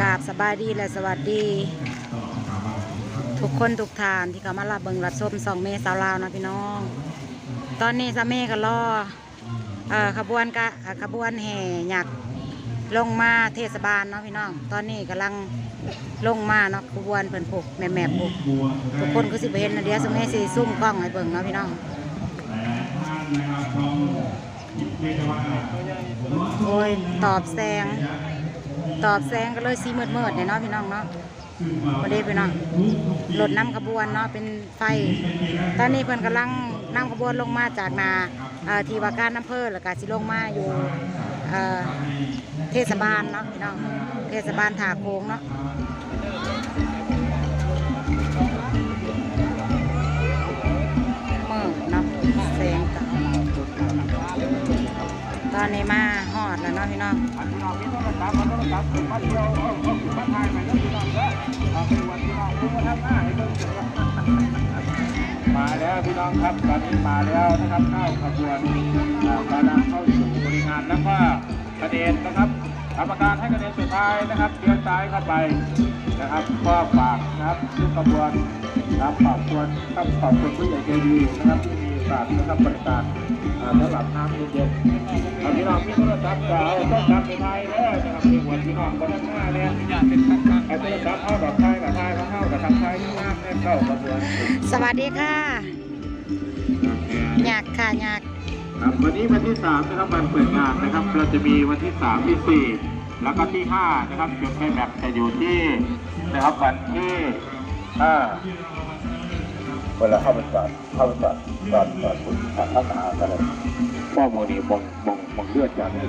กราบสบายดีและสวัสดี ทุกคนทุกทานที่เขามารับเบิงรับชมสองเมสาวลาวนะพี่น้อง ตอนนี้สามเมก็รอเอ่อขบวนกะขบวนแห่หยักลงมาเทศบาลเนาะพี่น้อง ตอนนี้กำลังลงมาเนาะขบวนเพิ่นผูกแม่แม่ผูกทุกคนคือสิเห็นนะเดียวสมเมสิซุ่มกล้องให้เบิ่งเนาะพี่น้องโอ้ยตอบแซง ตอบแซงก็เลยสีมืดมืดๆเนี่ยเนาะพี่น้องเนาะประเดี๋ยวพี่น้องรถนำขบวนเนาะเป็นไฟ ตอนนี้เพิ่นกำลังนำขบวนลงมาจากนาทีว่าการน้ำเพอแล้วก็สิลงมาอยู่เทศบาลเนาะพี่น้องเทศบาลถาโคงเนาะเมืดเนาะแสงก็ตอนนี้มา ฮอดแล้วเนาะพี่น้องมาแล้วพี่น้องครับตอนนี้มาแล้วนะครับเข้าขบวนอ่ากำลังเข้าสู่บริงานแล้วก็กระเด็นนะครับกรรมการให้กระเด็นสุดท้ายนะครับเลี้ยวซ้ายเข้าไปนะครับก็ฝากนะครับทุกขบวนนะครับขอบคุณครับขอบคุณผู้ใหญ่ใจดีนะครับที่มี ศาสตร์นะครับบริการอ่าสำหรับน้ำเย็นๆเอาพี่น้องมีโทรศัพท์ก็เอาต้องทำในไทยแล้วนะครับมีหัวพี่น้องคนหน้าเนี่ยเอาโทรศัพท์เอาดอกไทยกับไทยเขาเข้ากับทางไทยที่น้ำเนี่ยเข้าขบวนสวัสดีค่ะอยากค่ะอยากครับวันนี้วันที่3นะครับวันเปิดงานนะครับเราจะมีวันที่3ที่4แล้วก็ที่5นะครับจุดไฟแม็กซ์จะอยู่ที่นะครับวันที่5 เวลาเข้าไปจอดเข้าไปจอดจอดจอดคุณจอดข้างหน้ากันเลยข้อมูลนี้มองมองมองเลือดจากเลย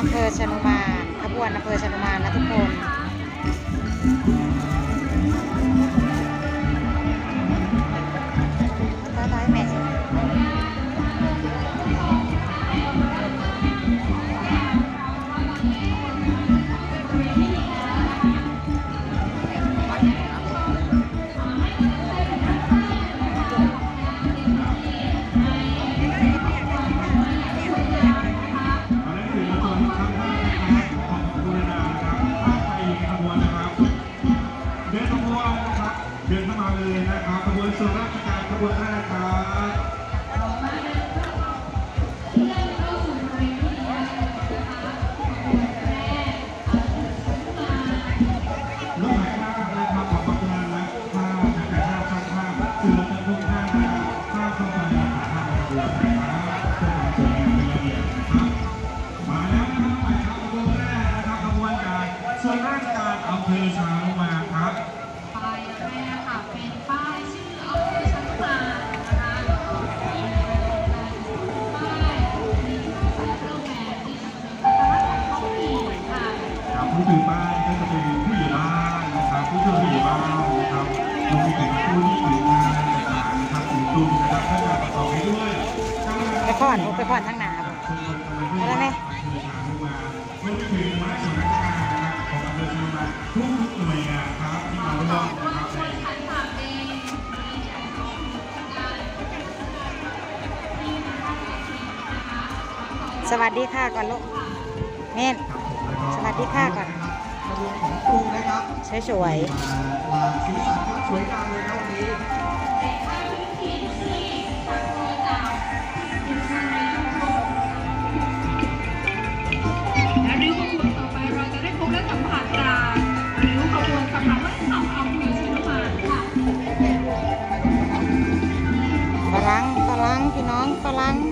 อำเภอชนุมาน ขบวนอำเภอชนุมานนะทุกคน สวัสดีค่ะก่อนลูกเม่นสวัสดีค่ะก่อนขบวนของครูนะครับสวยลานสีสันครับสวยงามเลยครับวันนี้ ฝรั่ง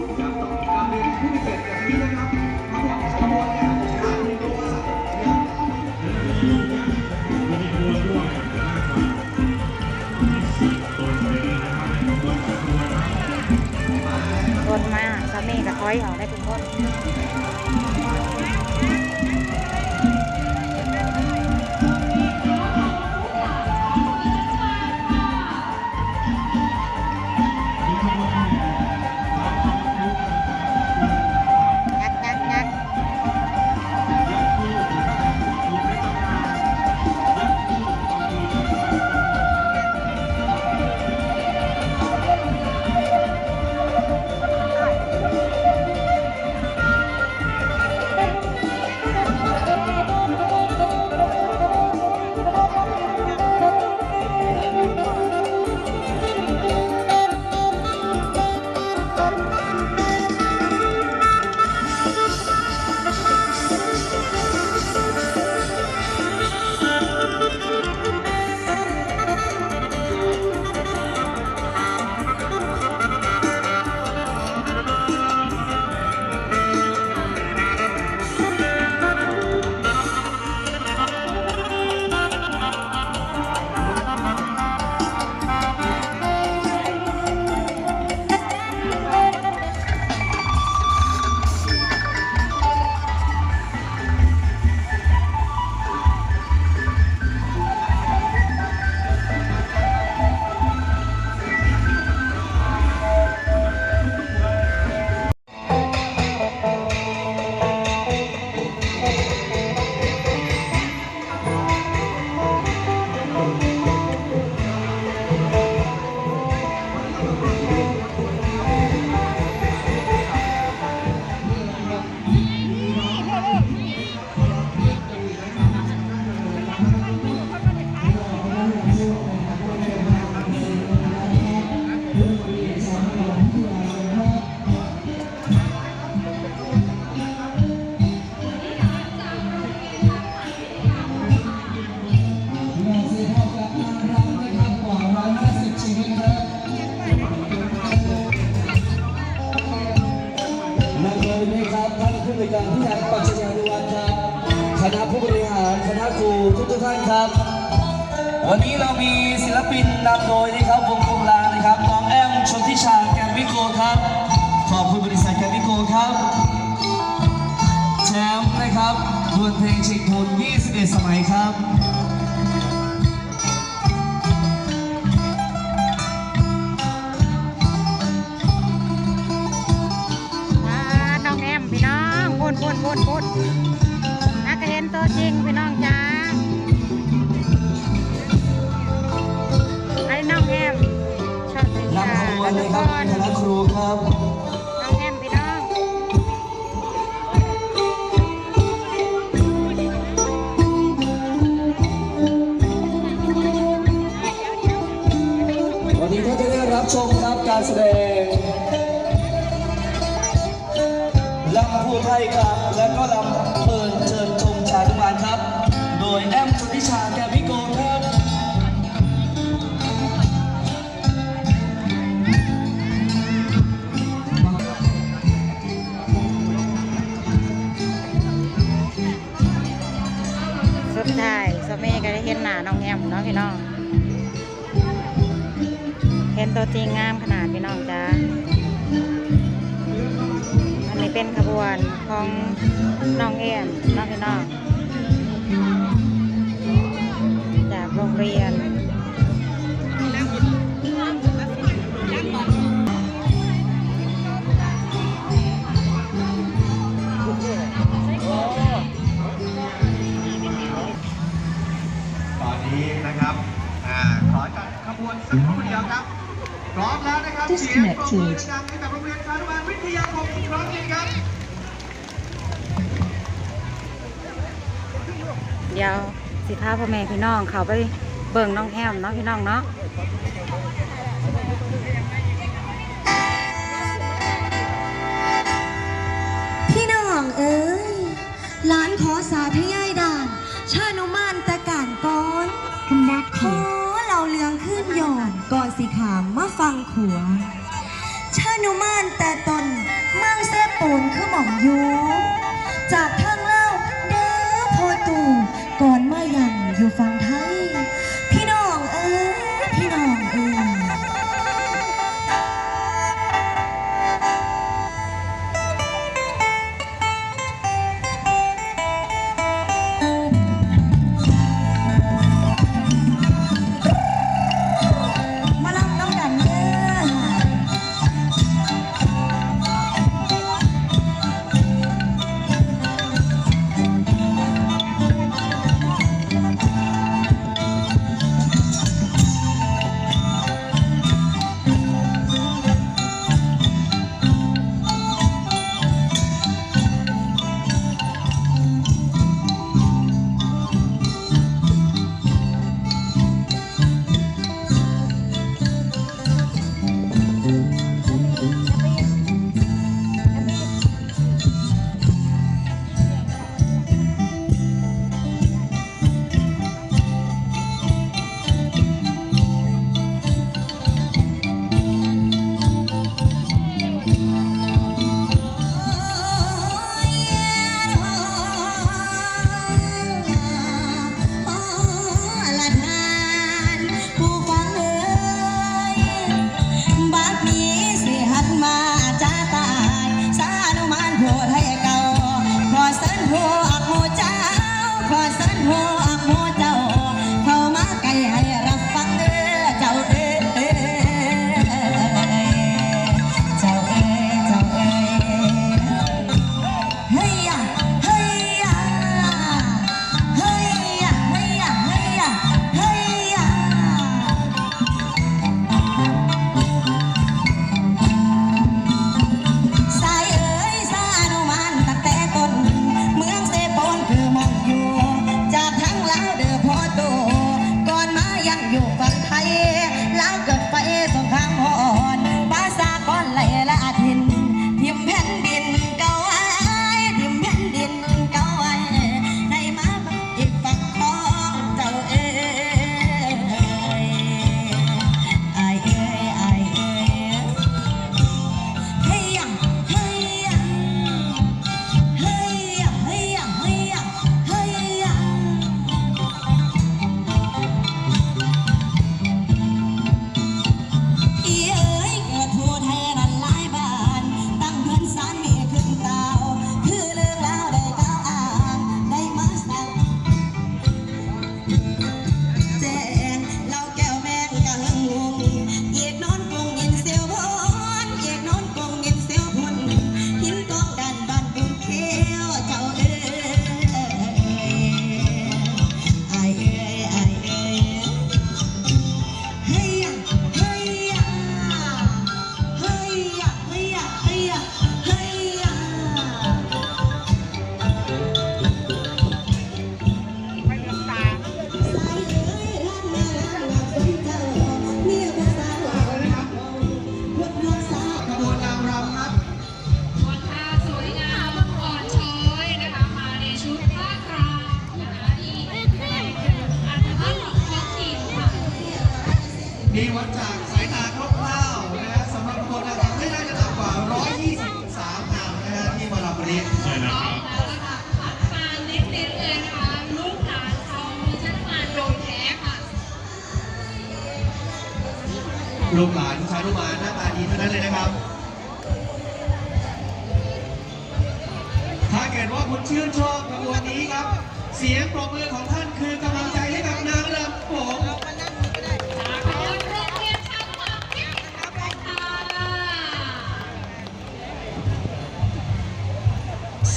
วันนี้เรามีศิลปินนำโดยนะครับวงกลมลานะครับน้องแอมชนทิชาแกมมิโกครับ ขอบคุณบริษัทแกมมิโกครับ แชมป์นะครับดวลเพลงชิงทุน 21 สมัยครับน้องแอมพี่น้องพูดพูดพูดพูด วนทุนะกคครับนคณะครูครับน้องแอมพี่น้องวันนี้ท่านจะได้รับชมครับการแสดง ตัวจริงงามขนาดพี่น้องจ้าอันนี้เป็นขบวนของน้องแอมเนาะพี่น้อง จากโรงเรียนตอนนี้นะครับ อ่า ขอจัดขบวนสักครู่เดียวครับ พร้อมแล้วนะครับเสียงปรบมือดังๆให้กับโรงเรียนคานุบาลวิทยาคมอีกครั้งหนึงครับเดี๋ยวสิพาพ่อแม่พี่น้องเขาไปเบิ่งน้องแอมเนาะพี่น้องเนาะพี่น้องเอ้ยหลานขอสาธยายด่านชานุมานตะการก่อนขอเรา วังขัว ชานุมานแต่ตนเมืองเซปูนคือหม่อมยูจากทางเล่าเด้อพอตู่ก่อนมายังอยู่ฟัง like a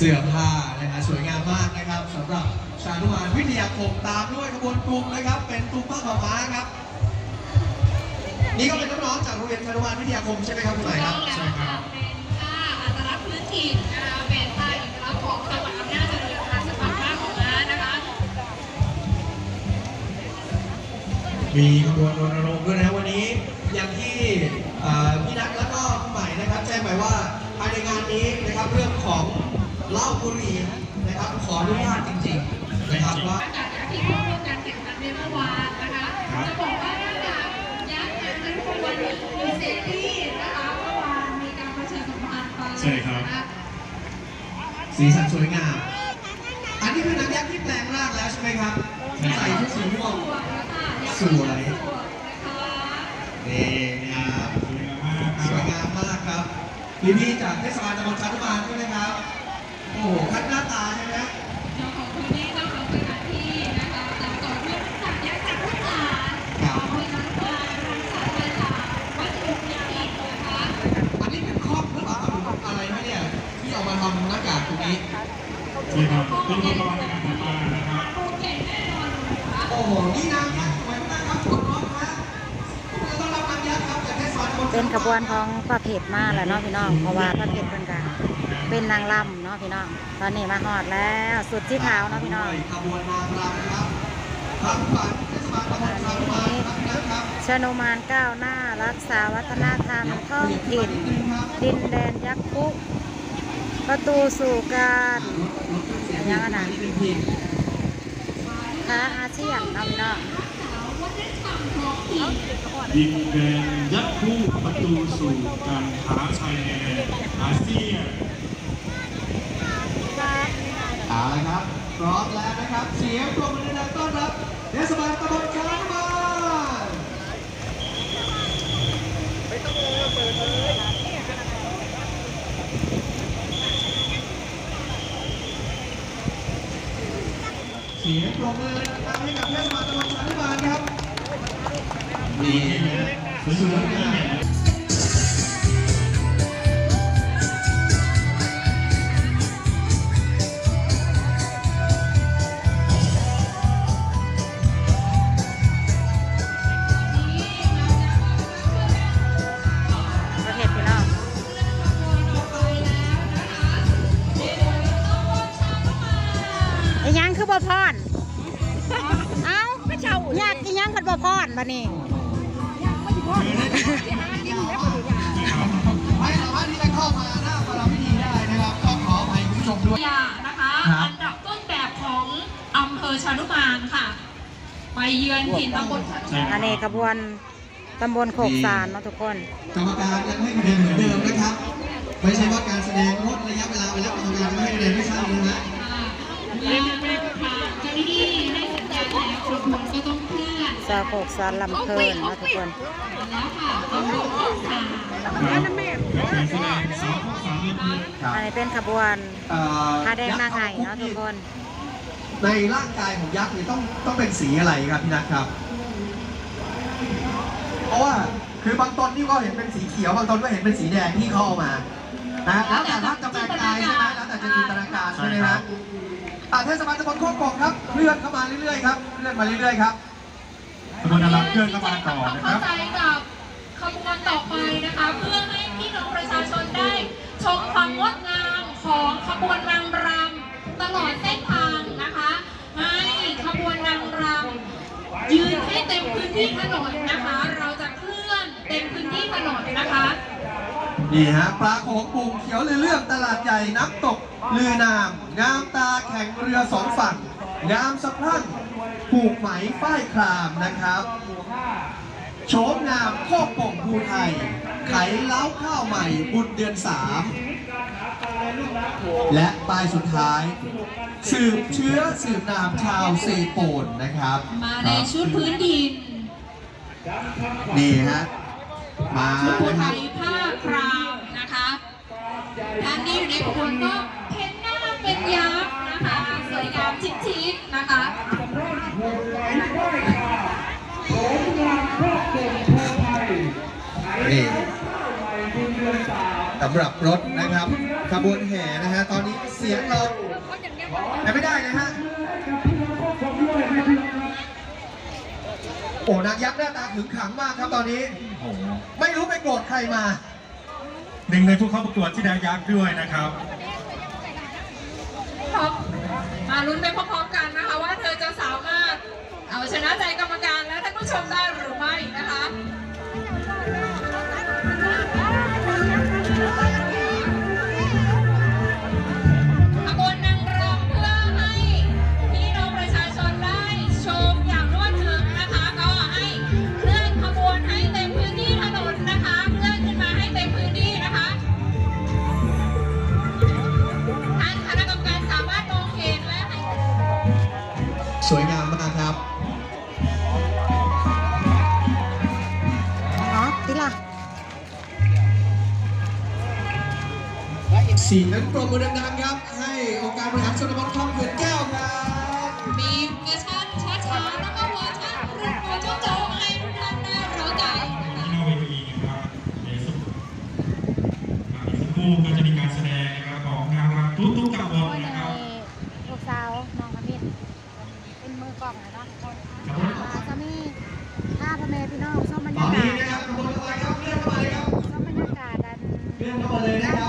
เสื้อผ้านะฮะสวยงามมากนะครับสำหรับชานุมานวิทยาคมตามด้วยขบวนกลุ่มนะครับ เป็นกลุ่มผ้าขาวม้าครับ นี่ก็เป็นน้องๆจากโรงเรียนชานุมานวิทยาคมใช่ไหมครับคุณหมายครับต้องแล้วค่ะเป็นผ้าอัตลักษณ์พื้นถิ่นนะคะเป็นผ้าเอกลักษณ์ของจังหวัดอำนาจเจริญค่ะสำหรับผ้าของน้านะคะ มีขบวนรณรงค์ด้วยนะครับวันนี้อย่างที่เอ่อพี่นัทแล้วก็คุณใหม่นะครับ แจ้งไปว่าภายในงานนี้นะครับเรื่องของเห ล้าบุรีนะครับขออนุญาตจริงๆนะครับว่าจากที่เข้าร่วมการแข่งขันในเมื่อวานนะคะจะบอกว่าหน้ากากยักษ์ยันนั้นคือวันนี้มีเซรีนะคะเมื่อวานมีการประชาสัมพันธ์ไปใช่ครับสีสันสวยงาม อันนี้คือนางยักษ์ที่แปลงร่างแล้วใช่ไหมครับใส่ชุดสีม่วงสวยแล้วค่ะยักสวยสวยนะคะนี่นะครับสวยงามมากครับพี่พี่ๆจากเทศบาลตำบลชานุมานใช่ไหมครับ โอ้โหคัดหน้าตาใช่ไหมเจ้าของพื้นที่เจ้าของสถานที่นะคะตามต่อด้วยนักจากยักษ์จากลูกหลานครับอำเภอนันทานรังสรรค์มาจากวัดอุยาอีกนะคะอันนี้เป็นครอบหรือเปล่าครับอะไรไหมเนี่ยที่เอามาทำหน้ากากตรงนี้ใช่ครับเป็นอุปกรณ์ในการทำงานนะครับโอเคแน่นอนเลยนะคะโอ้โห นี่นางยักษ์สวยมากครับขอบคุณครับขอบคุณต้อนรับนางยักษ์ครับจากเทศบาลตำบลเป็นขบวนของประเภทมาแหละเนาะพี่น้อง เพราะว่าประเภทเป็นการ เป็นนางรำเนาะพี่น้อง ตอนนี้มาหอดแล้ว สุดที่ขาเนาะพี่น้องขบวนนางรำครับทางฝันเทศบาลตำบลชานุมานครับนะครับชนมานก้าวหน้ารักษาวัฒนธรรมท้องถิ่นดินแดนยักษ์คุกประตูสู่การยังนนั้นค้าอาเซียนเนาะพี่น้องดินแดนยักษ์คู่ประตูสู่การค้าชายแดนอาเซียน เอาละครับ พร้อมแล้วนะครับ เสียงปรบมือดังต้อนรับเทศบาลตำบลชานุมานเปิดเลยเสียงปรบมือดังให้กับเทศบาลตำบลชานุมานครับนี่นะสวยง ค่ะ ไปเยือนถิ่นตำบลชานุมานอันนี้ขบวนตำบลโคกสารเนาะทุกคน กรรมการยังให้คะแนนเหมือนเดิมนะครับ ไม่ใช่ว่าการแสดงลดระยะเวลาไปแล้วกรรมการจะไม่ให้คะแนนไม่ใช่เลยนะเมื่อทางเจ้าหน้าที่ให้สัญญาณแล้วขบวนก็ต้องเคลื่อนสาวโคกสารลำเพลินเนาะทุกคนแล้วค่ะต้องดูข้อสามการแสดงสาวพวกสามเมืองอันนี้เป็นขบวนเอ่อผ้าแดงมาไห่เนาะทุกคน ในร่างกายของยักษ์นี่ต้องต้องเป็นสีอะไรครับพี่นัทครับ เพราะว่าคือบางตนนี่ก็เห็นเป็นสีเขียวบางตนก็เห็นเป็นสีแดงที่เขาเอามานะแล้วแต่ท่านจะแปลงกายใช่ไหมแล้วแต่จะจินตนาการใช่ไหมฮะอ่าเทศบาลตำบลโคกกงครับเลื่อนเข้ามาเรื่อยๆครับเลื่อนมาเรื่อยๆครับขบวนการรับเคลื่อนเข้ามาต่อนะคเข้ารับใจกับขบวนต่อไปนะคะ เพื่อให้พี่น้องประชาชนได้ ชมความงดงามของขบวนนางรำตลอดเส้นทางนะคะ ให้ขบวนนางรำยืนให้ เต็มพื้นที่ถนนนะคะ เราจะเคลื่อนเต็มพื้นที่ถนนนะคะ นี่ฮะปลาโขงปูเขียวเรื่องตลาดใหญ่น้ำตกลือนาม งามตาแข่งเรือสองฝั่ง งามสะพรั่งผูกไหมป้ายครามนะครับโฉมงามโคกป่งภูไทย ไขเล้าข้าวใหม่บุญเดือนสาม และป้ายสุดท้าย สืบเชื้อสืบนามชาวเซโปนนะครับ มาในชุดพื้นดิน นี่ฮะ มาสุโขนะคทัรับยผ้าครามนะคะด้านนี้อยู่ในขบวนก็เพ้นหน้าเป็นยักษ์นะคะ สวยงามชิดๆนะคะนี่สำหรับรถนะครับขบวนแห่นะฮะตอนนี้เสียงเราแต่ไม่ได้นะฮะโอ้นางยักษ์หน้าตาขึงขังมากครับตอนนี้ โอ้โหไม่รู้ไปโกรธใครมา หนึ่งในผู้เข้าประกวดที่ได้ยักษ์ด้วยนะครับ พร้อมมาลุ้นไปพร้อมๆกันนะคะว่าเธอจะสามารถเอาชนะใจกรรมการและท่านผู้ชมได้หรือไม่นะคะ สี่นั้นปรบมือดังๆครับ ให้องค์การบริหารส่วนตำบลคลองเขื่อนแก้วครับ มีเวอร์ชันช้าๆแล้วก็เวอร์ชันรุ่นโมโจโจให้ทุกท่านได้รู้ใจนะคะที่นอกเวทีนะครับเดี๋ยวสักอ่าอีกสักครู่ก็จะมีการแสดงนะครับของนางรำทุกๆตำบลนะครับลูกสาวน้องขมิ้นเป็นมือกล่องนะเนาะมาจะมีภาพพ่อแม่พี่น้องชมบรรตอยานนี้กาศนะครับขบวนต่อไปครับเลื่อนเข้ามาเลยครับชมบรรยากาศอันเลื่อนเข้ามาเลยนะครับ